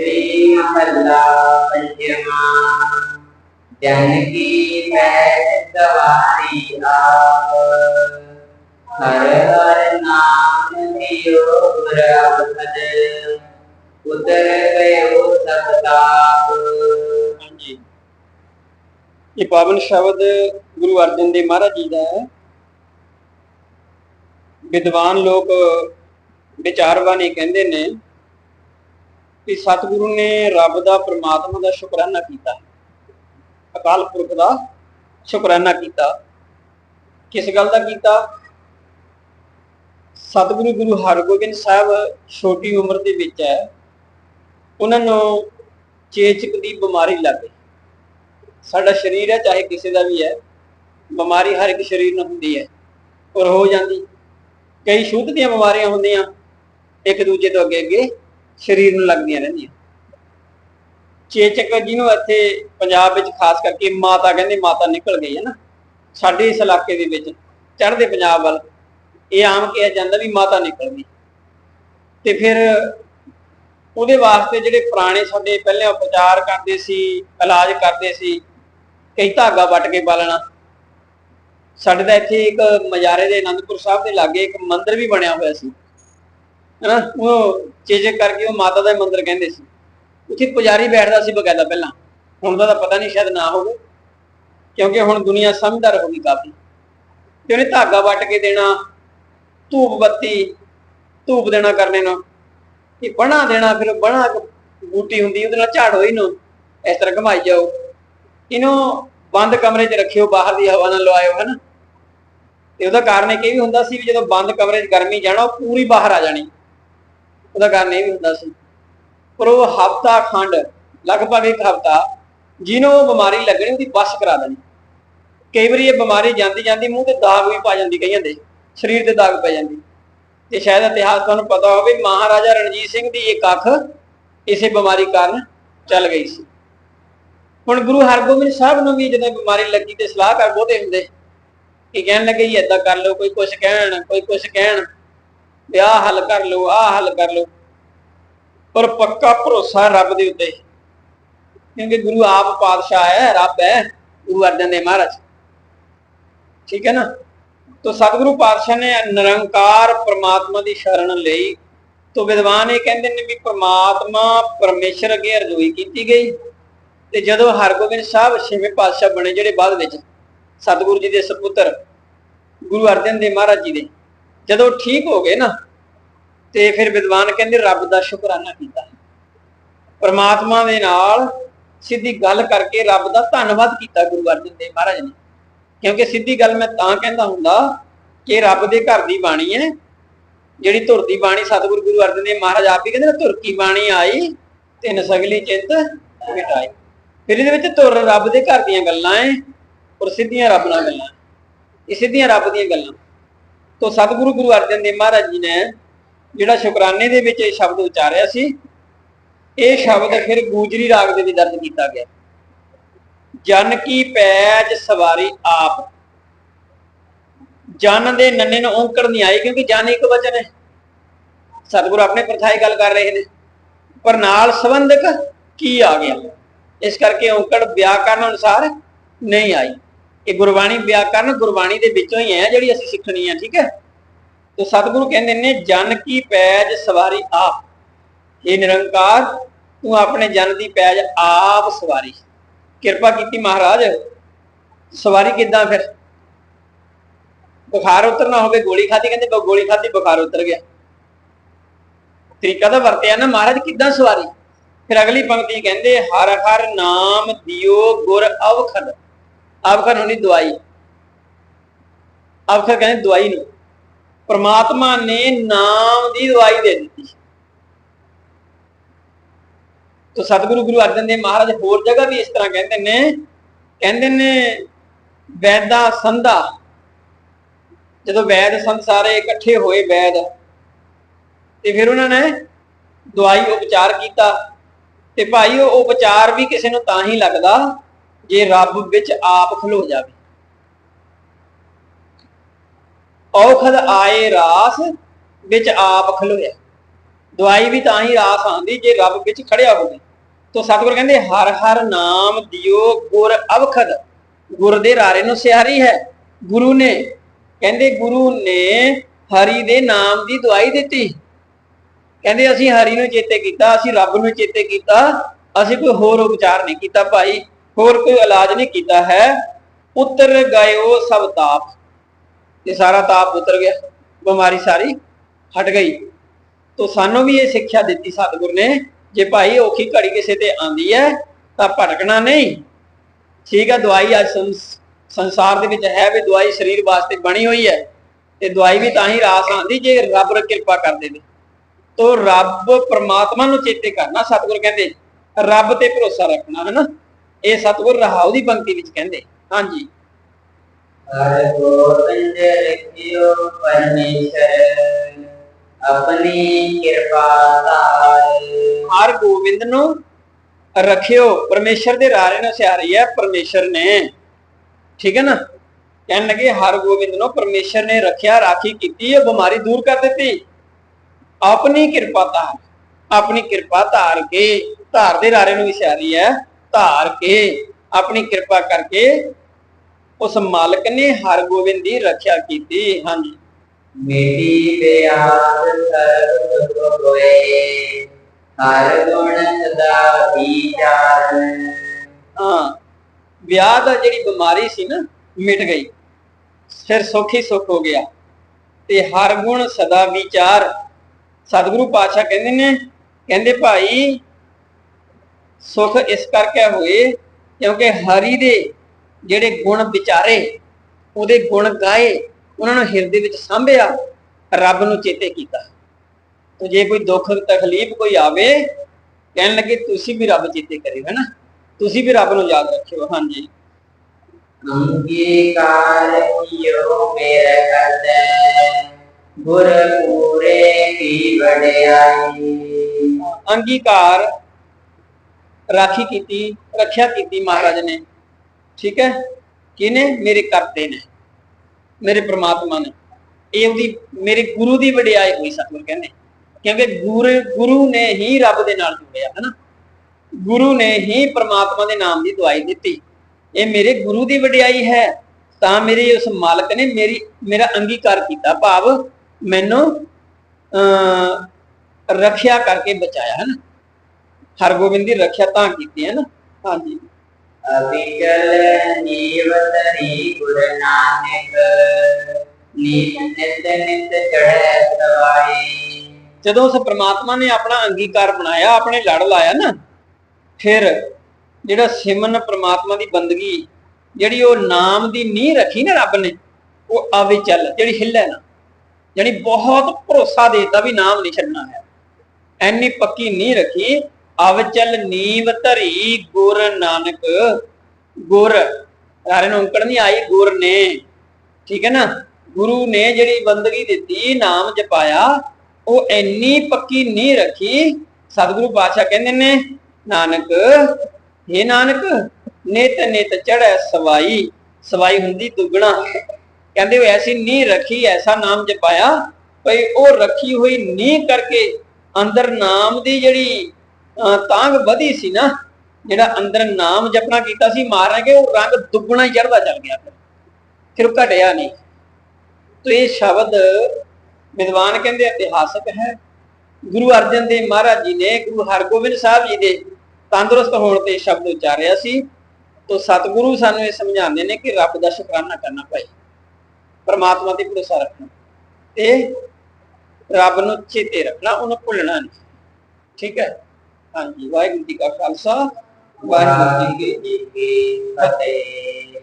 ਸ੍ਰੀ ਮਹੱਲਾ ਪੰਜਵਾਂ ਜਨ ਕੀ ਪੈਜ ਸਵਾਰੀ ਆਪ ਹਰ ਹਰ ਨਾਮ ਲਿਓ ਗੁਰਬਖਦ ਉਤਰ ਗਇਓ ਸਭ ਹਾਂਜੀ ਇਹ ਪਾਵਨ ਸ਼ਬਦ ਗੁਰੂ ਅਰਜਨ ਦੇਵ ਮਹਾਰਾਜ ਜੀ ਦਾ ਹੈ। ਵਿਦਵਾਨ ਲੋਕ ਵਿਚਾਰਵਾਨ ਇਹ ਕਹਿੰਦੇ ਨੇ ਕਿ ਸਤਿਗੁਰੂ ਨੇ ਰੱਬ ਦਾ ਪ੍ਰਮਾਤਮਾ ਦਾ ਸ਼ੁਕਰਾਨਾ ਕੀਤਾ। ਅਕਾਲ ਪੁਰਖ ਦਾ ਸ਼ੁਕਰਾਨਾ ਕੀਤਾ। ਕਿਸ ਗੱਲ ਦਾ ਕੀਤਾ? ਸਤਿਗੁਰੂ ਗੁਰੂ ਹਰਗੋਬਿੰਦ ਸਾਹਿਬ ਛੋਟੀ ਉਮਰ ਦੇ ਵਿੱਚ ਹੈ। ਉਹਨਾਂ ਨੂੰ ਚੇਚਕ ਦੀ ਬਿਮਾਰੀ ਲੱਗ ਗਈ। ਸਾਡਾ ਸਰੀਰ ਹੈ, ਚਾਹੇ ਕਿਸੇ ਦਾ ਵੀ ਹੈ, ਬਿਮਾਰੀ ਹਰ ਇੱਕ ਸਰੀਰ ਨੂੰ ਹੁੰਦੀ ਹੈ ਔਰ ਹੋ ਜਾਂਦੀ। ਕਈ ਸ਼ੁੱਧ ਦੀਆਂ ਬਿਮਾਰੀਆਂ ਹੁੰਦੀਆਂ, ਇੱਕ ਦੂਜੇ ਤੋਂ ਅੱਗੇ ਅੱਗੇ ਸਰੀਰ ਨੂੰ ਲੱਗਦੀਆਂ ਰਹਿੰਦੀਆਂ। ਚੇਚਕ ਜਿਹਨੂੰ ਇੱਥੇ ਪੰਜਾਬ ਵਿੱਚ ਖਾਸ ਕਰਕੇ ਮਾਤਾ ਕਹਿੰਦੇ ਮਾਤਾ ਨਿਕਲ ਗਈ ਹੈ ਨਾ, ਸਾਡੇ ਇਸ ਇਲਾਕੇ ਦੇ ਵਿੱਚ ਚੜ੍ਹਦੇ ਪੰਜਾਬ ਵੱਲ, ਇਹ ਆਮ ਕਿਹਾ ਜਾਂਦਾ ਵੀ ਮਾਤਾ ਨਿਕਲ ਗਈ। ਤੇ ਫਿਰ ਉਹਦੇ ਵਾਸਤੇ ਜਿਹੜੇ ਪੁਰਾਣੇ ਸਾਡੇ ਪਹਿਲੇ ਉਪਚਾਰ ਕਰਦੇ ਸੀ, ਇਲਾਜ ਕਰਦੇ ਸੀ, ਕਈ ਧਾਗਾ ਵੱਟ ਕੇ ਪਾਲਣਾ ਸਾਡੇ ਦਾ ਇੱਥੇ ਇੱਕ ਮਜਾਰੇ ਦੇ ਆਨੰਦਪੁਰ ਸਾਹਿਬ ਦੇ ਲਾਗੇ ਇੱਕ ਮੰਦਿਰ ਵੀ ਬਣਿਆ ਹੋਇਆ ਸੀ। ਹਨਾ? ਉਹ ਚੇਜਕ ਕਰਕੇ ਉਹ ਮਾਤਾ ਦਾ ਮੰਦਿਰ ਕਹਿੰਦੇ ਸੀ। ਉੱਥੇ ਪੁਜਾਰੀ ਬੈਠਦਾ ਸੀ ਬਕਾਇਦਾ ਪਹਿਲਾਂ। ਹੁਣ ਦਾ ਤਾਂ ਪਤਾ ਨਹੀਂ ਸ਼ਾਇਦ ਨਾ ਹੋਵੇ। ਕਿਉਂਕਿ ਹੁਣ ਦੁਨੀਆ ਸਮਝਦਾਰ ਹੋ ਗਈ ਕਾਫੀ। ਤੇ ਉਹਨੇ ਧਾਗਾ ਵੱਟ ਕੇ ਦੇਣਾ, ਧੂਪ ਬੱਤੀ, ਧੂਪ ਦੇਣਾ ਕਰਨੇ ਨੂੰ। ਇਹ ਬਣਾ ਦੇਣਾ, ਫਿਰ ਬਣਾ ਬੂਟੀ ਹੁੰਦੀ, ਉਹਦੇ ਨਾਲ ਝਾੜੋ ਇਹਨੂੰ। ਇਸ ਤਰ੍ਹਾਂ ਘਮਾਈ ਜਾਓ। ਇਹਨੂੰ ਬੰਦ ਕਮਰੇ 'ਚ ਰੱਖਿਓ, ਬਾਹਰ ਦੀ ਹਵਾ ਨਾਲ ਲਵਾਇਓ, ਹਨਾ। ਤੇ ਉਹਦਾ ਕਾਰਨ ਇਹ ਵੀ ਹੁੰਦਾ ਸੀ ਵੀ ਜਦੋਂ ਬੰਦ ਕਮਰੇ 'ਚ ਗਰਮੀ ਜਾਣਾ, ਉਹ ਪੂਰੀ ਬਾਹਰ ਆ ਜਾਣੀ। ਉਹਦਾ ਕਾਰਨ ਇਹ ਵੀ ਹੁੰਦਾ ਸੀ। ਪਰ ਉਹ ਹਫਤਾ ਖੰਡ, ਲਗਭਗ ਇੱਕ ਹਫਤਾ, ਜਿਹਨੂੰ ਉਹ ਬਿਮਾਰੀ ਲੱਗਣੀ ਉਹਦੀ ਬਸ ਕਰਾ ਦੇਣੀ ਕਈ ਵਾਰੀ ਇਹ ਬਿਮਾਰੀ ਜਾਂਦੀ ਜਾਂਦੀ ਮੂੰਹ ਤੇ ਦਾਗ ਵੀ ਪਾ ਜਾਂਦੀ ਕਈਆਂ ਦੇ, ਸਰੀਰ ਤੇ ਦਾਗ ਪੈ ਜਾਂਦੀ। ਤੇ ਸ਼ਾਇਦ ਇਤਿਹਾਸ ਤੁਹਾਨੂੰ ਪਤਾ ਹੋਵੇ, ਮਹਾਰਾਜਾ ਰਣਜੀਤ ਸਿੰਘ ਦੀ ਇੱਕ ਅੱਖ ਇਸੇ ਬਿਮਾਰੀ ਕਾਰਨ ਚੱਲ ਗਈ ਸੀ। ਹੁਣ ਗੁਰੂ ਹਰਗੋਬਿੰਦ ਸਾਹਿਬ ਨੂੰ ਵੀ ਜਦੋਂ ਬਿਮਾਰੀ ਲੱਗੀ ਤੇ ਸਲਾਹਕਾਰ ਬਹੁਤੇ ਹੁੰਦੇ ਕਿ ਕਹਿਣ ਲੱਗੇ ਜੀ, ਏਦਾਂ ਕਰ ਲਓ, ਕੋਈ ਕੁਛ ਕਹਿਣ, ਕੋਈ ਕੁਛ ਕਹਿਣ। ਵੀ ਆਹ ਹੱਲ ਕਰ ਲਓ, ਆਹ ਹੱਲ ਕਰ ਲਓ। ਪਰ ਪੱਕਾ ਭਰੋਸਾ ਰੱਬ ਦੇ ਉੱਤੇ। ਕਿਉਂਕਿ ਗੁਰੂ ਆਪ ਪਾਤਸ਼ਾਹ ਹੈ, ਰੱਬ ਹੈ, ਗੁਰੂ ਅਰਜਨ ਦੇਵ ਮਹਾਰਾਜ। ਠੀਕ ਹੈ ਨਾ? ਤੋ ਸਤਿਗੁਰੂ ਪਾਤਸ਼ਾਹ ਨੇ ਨਿਰੰਕਾਰ ਪ੍ਰਮਾਤਮਾ ਦੀ ਸ਼ਰਨ ਲਈ ਤੋ ਵਿਦਵਾਨ ਇਹ ਕਹਿੰਦੇ ਨੇ ਵੀ ਪ੍ਰਮਾਤਮਾ ਪਰਮੇਸ਼ਰ ਅੱਗੇ ਅਰਜ਼ੋਈ ਕੀਤੀ ਗਈ। ਤੇ ਜਦੋਂ ਹਰਗੋਬਿੰਦ ਸਾਹਿਬ ਛੇਵੇਂ ਪਾਤਸ਼ਾਹ ਬਣੇ, ਜਿਹੜੇ ਬਾਅਦ ਵਿੱਚ ਸਤਿਗੁਰੂ ਜੀ ਦੇ ਸੁਪੁੱਤਰ ਗੁਰੂ ਅਰਜਨ ਦੇਵ ਮਹਾਰਾਜ ਜੀ ਦੇ ਜਦੋਂ ਠੀਕ ਹੋ ਗਏ ਨਾ, ਤੇ ਫਿਰ ਵਿਦਵਾਨ ਕਹਿੰਦੇ ਰੱਬ ਦਾ ਸ਼ੁਕਰਾਨਾ ਕੀਤਾ। ਪਰਮਾਤਮਾ ਦੇ ਨਾਲ ਸਿੱਧੀ ਗੱਲ ਕਰਕੇ ਰੱਬ ਦਾ ਧੰਨਵਾਦ ਕੀਤਾ ਗੁਰੂ ਅਰਜਨ ਦੇਵ ਮਹਾਰਾਜ ਨੇ। ਕਿਉਂਕਿ ਸਿੱਧੀ ਗੱਲ ਮੈਂ ਤਾਂ ਕਹਿੰਦਾ ਹੁੰਦਾ ਕਿ ਰੱਬ ਦੇ ਘਰ ਦੀ ਬਾਣੀ ਹੈ, ਜਿਹੜੀ ਧੁਰ ਦੀ ਬਾਣੀ ਸਤਿਗੁਰੂ ਗੁਰੂ ਅਰਜਨ ਦੇਵ ਮਹਾਰਾਜ ਆਪ ਹੀ ਕਹਿੰਦੇ ਨੇ, ਧੁਰ ਕੀ ਬਾਣੀ ਆਈ ਤੇ ਨਸਗਲੀ ਚਿੰਤ ਮਿਟਾਈ। ਫਿਰ ਇਹਦੇ ਵਿੱਚ ਧੁਰ ਰੱਬ ਦੇ ਘਰ ਦੀਆਂ ਗੱਲਾਂ ਐ ਔਰ ਸਿੱਧੀਆਂ ਰੱਬ ਨਾਲ ਗੱਲਾਂ। ਇਹ ਸਿੱਧੀਆਂ ਰੱਬ ਦੀਆਂ ਗੱਲਾਂ। ਤੋਂ ਸਤਿਗੁਰੂ ਗੁਰੂ ਅਰਜਨ ਦੇਵ ਮਹਾਰਾਜ ਜੀ ਨੇ ਜਿਹੜਾ ਸ਼ੁਕਰਾਨੇ ਦੇ ਵਿੱਚ ਇਹ ਸ਼ਬਦ ਉਚਾਰਿਆ ਸੀ, ਇਹ ਸ਼ਬਦ ਫਿਰ ਗੂਜਰੀ ਰਾਗ ਦੇ ਵਿੱਚ ਦਰਜ ਕੀਤਾ ਗਿਆ। ਜਨ ਕੀ ਪੈਜ ਸਵਾਰੀ ਆਪ। ਜਨ ਦੇ ਨੰਨੇ ਨੂੰ ਔਂਕੜ ਨਹੀਂ ਆਏ ਕਿਉਂਕਿ ਜਨ ਇੱਕ ਵਚਨ ਹੈ। ਸਤਿਗੁਰੂ ਆਪਣੇ ਪ੍ਰਥਾਈ ਗੱਲ ਕਰ ਰਹੇ ਨੇ। ਪਰ ਨਾਲ ਸੰਬੰਧਕ ਕੀ ਆ ਗਿਆ? ਇਸ ਕਰਕੇ ਔਂਕੜ ਵਿਆਕਰਨ ਅਨੁਸਾਰ ਨਹੀਂ ਆਈ। ਇਹ ਗੁਰਬਾਣੀ ਵਿਆਕਰਨ ਗੁਰਬਾਣੀ ਦੇ ਵਿੱਚੋਂ ਹੀ ਹੈ, ਜਿਹੜੀ ਅਸੀਂ ਸਿੱਖਣੀ ਹੈ, ਠੀਕ ਹੈ? ਤੇ ਸਤਿਗੁਰੂ ਕਹਿੰਦੇ ਨੇ, ਜਨ ਕੀ ਪੈਜ ਸਵਾਰੀ ਆਪ। ਇਹ ਨਿਰੰਕਾਰ, ਤੂੰ ਆਪਣੇ ਜਨ ਦੀ ਪੈਜ ਆਪ ਸਵਾਰੀ। ਕਿਰਪਾ ਕੀਤੀ ਮਹਾਰਾਜ, ਸਵਾਰੀ ਕਿੱਦਾਂ ਫਿਰ? ਬੁਖਾਰ ਉਤਰਨਾ ਹੋਵੇ, ਗੋਲੀ ਖਾਦੀ ਕਹਿੰਦੇ ਗੋਲੀ ਖਾਦੀ ਬੁਖਾਰ ਉਤਰ ਗਿਆ। ਤਰੀਕਾ ਤਾਂ ਵਰਤਿਆ ਨਾ, ਮਹਾਰਾਜ ਕਿੱਦਾਂ ਸਵਾਰੀ? ਫਿਰ ਅਗਲੀ ਪੰਕਤੀ ਕਹਿੰਦੇ, ਹਰ ਹਰ ਨਾਮ ਦਿਓ ਗੁਰ ਅਵਖਦ ਅਵਖਦ ਹੋਣੀ ਦਵਾਈ। ਅਵਖਦ ਕਹਿੰਦੇ ਦਵਾਈ ਨੂੰ। ਪ੍ਰਮਾਤਮਾ ਨੇ ਨਾਮ ਦੀ ਦਵਾਈ ਦੇ ਦਿੱਤੀ। ਤੋ ਸਤਿਗੁਰੂ ਗੁਰੂ ਅਰਜਨ ਦੇਵ ਮਹਾਰਾਜ ਹੋਰ ਜਗ੍ਹਾ ਵੀ ਇਸ ਤਰ੍ਹਾਂ ਕਹਿੰਦੇ ਨੇ। ਕਹਿੰਦੇ ਨੇ, ਵੈਦਾ ਸੰਧਾ। ਜਦੋਂ ਵੈਦ ਸੰਤ ਸਾਰੇ ਇਕੱਠੇ ਹੋਏ ਵੈਦ, ਤੇ ਫਿਰ ਉਹਨਾਂ ਨੇ ਦਵਾਈ ਉਪਚਾਰ ਕੀਤਾ। ਤੇ ਭਾਈ ਉਹ ਉਪਚਾਰ ਵੀ ਕਿਸੇ ਨੂੰ ਤਾਂ ਹੀ ਲੱਗਦਾ ਜੇ ਰੱਬ ਵਿੱਚ ਆਪ ਖਲੋ ਜਾਵੇ। ਔਖਦ ਆਏ ਰਾਸ ਵਿੱਚ ਆਪ ਖਲੋਇਆ। ਦਵਾਈ ਵੀ ਤਾਂ ਹੀ ਰਾਸ ਆਉਂਦੀ ਜੇ ਰੱਬ ਵਿੱਚ ਖੜਿਆ ਹੋਵੇ। ਤੋ ਸਤਿਗੁਰ ਕਹਿੰਦੇ, ਹਰ ਹਰ ਨਾਮ ਦਿਓ ਗੁਰ ਅਵਖਦ। ਗੁਰ ਦੇ ਰਾਰੇ ਨੂੰ ਸਿਆਰੀ ਹੈ। ਗੁਰੂ ਨੇ, ਕਹਿੰਦੇ ਗੁਰੂ ਨੇ ਹਰੀ ਦੇ ਨਾਮ ਦੀ ਦਵਾਈ ਦਿੱਤੀ। ਕਹਿੰਦੇ ਅਸੀਂ ਹਰੀ ਨੂੰ ਚੇਤੇ ਕੀਤਾ, ਅਸੀਂ ਰੱਬ ਨੂੰ ਚੇਤੇ ਕੀਤਾ, ਅਸੀਂ ਕੋਈ ਹੋਰ ਉਪਚਾਰ ਨਹੀਂ ਕੀਤਾ ਭਾਈ। ਹੋਰ ਕੋਈ ਇਲਾਜ ਨਹੀਂ ਕੀਤਾ ਹੈ। ਉਤਰ ਗਇਓ ਸਭ ਤਾਪ। ਇਹ ਸਾਰਾ ਤਾਪ ਉਤਰ ਗਿਆ। ਬਿਮਾਰੀ ਸਾਰੀ ਹਟ ਗਈ। ਤੋ ਸਾਨੂੰ ਵੀ ਇਹ ਸਿੱਖਿਆ ਦਿੱਤੀ ਸਤਿਗੁਰ ਨੇ, ਜੇ ਭਾਈ ਔਖੀ ਘੜੀ ਕਿਸੇ ਤੇ ਆਂਦੀ ਹੈ, ਤਾਂ ਭਟਕਣਾ ਨਹੀਂ। ਠੀਕ ਹੈ, ਦਵਾਈ ਅੱਜ ਸੰਸਾਰ ਦੇ ਵਿੱਚ ਹੈ ਵੀ ਦਵਾਈ ਸਰੀਰ ਵਾਸਤੇ ਬਣੀ ਹੋਈ ਹੈ। ਤੇ ਦਵਾਈ ਵੀ ਤਾਂ ਹੀ ਰਾਸ ਆਂਦੀ ਜੇ ਰੱਬ ਰ ਕਿਰਪਾ ਕਰ ਦੇਵੇ। ਤੋ ਰੱਬ ਪਰਮਾਤਮਾ ਨੂੰ ਚੇਤੇ ਕਰਨਾ, ਸਤਿਗੁਰ ਕਹਿੰਦੇ, ਰੱਬ ਤੇ ਭਰੋਸਾ ਰੱਖਣਾ ਹੈ ਨਾ ਇਹ ਸਤਿਗੁਰ ਰਹਾਉ ਦੀ ਪੰਕਤੀ ਵਿੱਚ ਕਹਿੰਦੇ ਹਾਂਜੀ। ਹਰ ਗੋਬਿੰਦ ਰਖਿਓ ਪਰਮੇਸ਼ਰ ਆਪਣੀ ਕਿਰਪਾ ਹਰ ਗੋਬਿੰਦ ਨੂੰ ਰੱਖਿਓ ਪਰਮੇਸ਼ਰ ਦੇ ਰਾਰੇ ਨੂੰ ਸਿਆਰੀ ਹੈ ਪਰਮੇਸ਼ਰ ਨੇ। ਠੀਕ ਹੈ ਨਾ? ਕਹਿਣ ਲੱਗੇ ਹਰ ਗੋਬਿੰਦ ਨੂੰ ਪਰਮੇਸ਼ਰ ਨੇ ਰੱਖਿਆ ਰਾਖੀ ਕੀਤੀ ਇਹ ਬਿਮਾਰੀ ਦੂਰ ਕਰ ਦਿੱਤੀ। ਆਪਣੀ ਕਿਰਪਾ ਧਾਰ ਆਪਣੀ ਕਿਰਪਾ ਧਾਰ ਕੇ ਧਾਰ ਦੇ ਰਾਰੇ ਨੂੰ ਵਿਚਾਰੀ ਹੈ। ਧਾਰ ਕੇ ਆਪਣੀ ਕਿਰਪਾ ਕਰਕੇ ਉਸ ਮਾਲਕ ਨੇ ਹਰ ਗੋਬਿੰਦ ਦੀ ਰੱਖਿਆ ਕੀਤੀ ਹਾਂਜੀ। ਮੇਰੀ ਬਿਆਦ ਸਰਬ ਹੋਏ ਹਰ ਗੁਣ ਸਦਾ ਵਿਚਾਰ ਹਾਂ ਵਿਆਹ ਦਾ ਜਿਹੜੀ ਬਿਮਾਰੀ ਸੀ ਨਾ ਮਿਟ ਗਈ। ਫਿਰ ਸੁੱਖ ਸੁੱਖ ਹੋ ਗਿਆ। ਤੇ ਹਰ ਗੁਣ ਸਦਾ ਵਿਚਾਰ। ਸਤਿਗੁਰੂ ਪਾਤਸ਼ਾਹ ਕਹਿੰਦੇ ਨੇ ਕਹਿੰਦੇ ਭਾਈ ਸੁੱਖ ਇਸ ਕਰਕੇ ਹੋਏ ਕਿਉਂਕਿ ਹਰੀ ਦੇ ਜਿਹੜੇ ਗੁਣ ਵਿਚਾਰੇ ਉਹਦੇ ਗੁਣ ਗਾਏ ਉਹਨਾਂ ਨੂੰ ਹਿਰਦੇ ਵਿੱਚ ਸਾਂਭਿਆ ਰੱਬ ਨੂੰ ਚੇਤੇ ਕੀਤਾ। ਤੇ ਜੇ ਕੋਈ ਦੁੱਖ ਤਕਲੀਫ ਕੋਈ ਆਵੇ ਕਹਿਣ ਲੱਗੇ ਤੁਸੀਂ ਵੀ ਰੱਬ ਚੇਤੇ ਕਰਿਓ ਹੈਨਾ? ਤੁਸੀਂ ਵੀ ਰੱਬ ਨੂੰ ਯਾਦ ਰੱਖਿਓ। ਹਾਂਜੀ। ਅੰਗੀਕਾਰ ਕੀਓ ਮੇਰਾ ਕਰਦਾ ਗੁਰ ਪੂਰੇ ਕੀ ਵਡਿਆਈ ਅੰਗੀਕਾਰ ਰਾਖੀ ਕੀਤੀ, ਰੱਖਿਆ ਕੀਤੀ ਮਹਾਰਾਜ ਨੇ। ਠੀਕ ਹੈ? ਕਿਨੇ ਮੇਰੇ ਕਰਤੇ ਨੇ। ਮੇਰੇ ਪ੍ਰਮਾਤਮਾ ਨੇ। ਇਹ ਉਹਦੀ, ਮੇਰੇ ਗੁਰੂ ਦੀ ਵਡਿਆਈ ਹੋਈ ਸਤਿਗੁਰ ਕਹਿੰਦੇ। ਕਿਉਂਕਿ ਗੁਰੂ ਗੁਰੂ ਨੇ ਹੀ ਰੱਬ ਦੇ ਨਾਲ ਜੁੜਿਆ, ਹਨਾ? ਗੁਰੂ ਨੇ ਹੀ ਪ੍ਰਮਾਤਮਾ ਦੇ ਨਾਮ ਦੀ ਦਵਾਈ ਦਿੱਤੀ। ਇਹ ਮੇਰੇ ਗੁਰੂ ਦੀ ਵਡਿਆਈ ਹੈ। ਤਾਂ ਮੇਰੇ ਉਸ ਮਾਲਕ ਨੇ ਮੇਰੀ, ਮੇਰਾ ਅੰਗੀਕਾਰ ਕੀਤਾ। ਭਾਵ ਮੈਨੂੰ ਅ ਰੱਖਿਆ ਕਰਕੇ ਬਚਾਇਆ, ਹਨਾ? ਹਰਗੋਬਿੰਦ ਦੀ ਰੱਖਿਆ ਤਾਂ ਕੀਤੀ ਹੈ ਨਾ। ਹਾਂਜੀ। ਅਬਿਕਲ ਨੀਵਤਰੀ ਗੁਰ ਨਾਨਕ ਨੀਤ ਨਿਤ ਨਿਤ ਚੜ੍ਹੈ ਸਵਾਈ। ਜਦੋਂ ਉਸ ਪ੍ਰਮਾਤਮਾ ਨੇ ਆਪਣਾ ਅੰਗੀਕਾਰ ਬਣਾਇਆ ਆਪਣੇ ਲੜ ਲਾਇਆ ਨਾ ਫਿਰ ਜਿਹੜਾ ਸਿਮਨ ਪ੍ਰਮਾਤਮਾ ਦੀ ਬੰਦਗੀ ਜਿਹੜੀ ਉਹ ਨਾਮ ਦੀ ਨੀਂਹ ਰੱਖੀ ਨਾ ਰੱਬ ਨੇ ਉਹ ਆਵੇ ਚੱਲ ਜਿਹੜੀ ਹਿੱਲੇ ਨਾ ਯਾਨੀ ਬਹੁਤ ਭਰੋਸਾ ਦੇਤਾ ਵੀ ਨਾਮ ਨਹੀਂ ਛੱਡਣਾ ਹੈ। ਐਨੀ ਪੱਕੀ ਨੀਂਹ ਰੱਖੀ ਅਵਚਲ ਨੀਵ ਧਰੀ ਗੁਰ ਨਾਨਕ, ਗੁਰ ਯਾਰੇ ਨੂੰ ਅੰਕੜ ਨਹੀਂ ਆਈ, ਗੁਰ ਨੇ। ਠੀਕ ਹੈ ਨਾ? ਗੁਰੂ ਨੇ ਜਿਹੜੀ ਬੰਦਗੀ ਦਿੱਤੀ, ਨਾਮ ਜਪਾਇਆ, ਉਹ ਇੰਨੀ ਪੱਕੀ ਨਹੀਂ ਰੱਖੀ, ਸਤਿਗੁਰੂ ਪਾਤਸ਼ਾਹ ਕਹਿੰਦੇ ਨੇ, ਨਾਨਕ ਇਹ ਨਾਨਕ, ਨਿਤ ਨਿਤ ਚੜ੍ਹੈ ਸਵਾਈ ਸਵਾਈ ਹੁੰਦੀ ਦੁੱਗਣਾ। ਕਹਿੰਦੇ ਉਹ ਐਸੀ ਨਹੀਂ ਰੱਖੀ, ਐਸਾ ਨਾਮ ਜਪਾਇਆ, ਭਈ ਉਹ ਰੱਖੀ ਹੋਈ ਨਹੀਂ ਕਰਕੇ ਅੰਦਰ ਨਾਮ ਦੀ ਜਿਹੜੀ ਤਾਂਗ ਵਧੀ ਸੀ ਨਾ, ਜਿਹੜਾ ਅੰਦਰ ਨਾਮ ਜਪਣਾ ਕੀਤਾ ਸੀ ਮਾਰਾਂਗੇ ਉਹ ਰੰਗ ਦੁੱਗਣਾ ਹੀ ਚੜਦਾ ਚੱਲ ਗਿਆ ਫਿਰ। ਫਿਰ ਘਟਿਆ ਨਹੀਂ। ਤੋ ਇਹ ਸ਼ਬਦ ਵਿਦਵਾਨ ਕਹਿੰਦੇ ਇਤਿਹਾਸਕ ਹੈ। ਗੁਰੂ ਅਰਜਨ ਦੇਵ ਮਹਾਰਾਜ ਜੀ ਨੇ ਗੁਰੂ ਹਰਗੋਬਿੰਦ ਸਾਹਿਬ ਜੀ ਦੇ ਤੰਦਰੁਸਤ ਹੋਣ ਤੇ ਸ਼ਬਦ ਉਚਾਰਿਆ ਸੀ। ਤੋ ਸਤਿਗੁਰੂ ਸਾਨੂੰ ਇਹ ਸਮਝਾਉਂਦੇ ਨੇ ਕਿ ਰੱਬ ਦਾ ਸ਼ੁਕਰਾਨਾ ਕਰਨਾ ਪਏ ਪਰਮਾਤਮਾ ਤੇ ਭਰੋਸਾ ਰੱਖਣਾ। ਤੇ ਰੱਬ ਨੂੰ ਚੇਤੇ ਰੱਖਣਾ, ਉਹਨੂੰ ਭੁੱਲਣਾ ਨਹੀਂ। ਠੀਕ ਹੈ। ਹਾਂਜੀ ਵਾਹਿਗੁਰੂ ਜੀ ਕਾ ਖਾਲਸਾ ਵਾਹਿਗੁਰੂ ਜੀ ਕੀ ਵਾਹਿਗੁਰੂ ਜੀ ਕੀ ਫਤਿਹ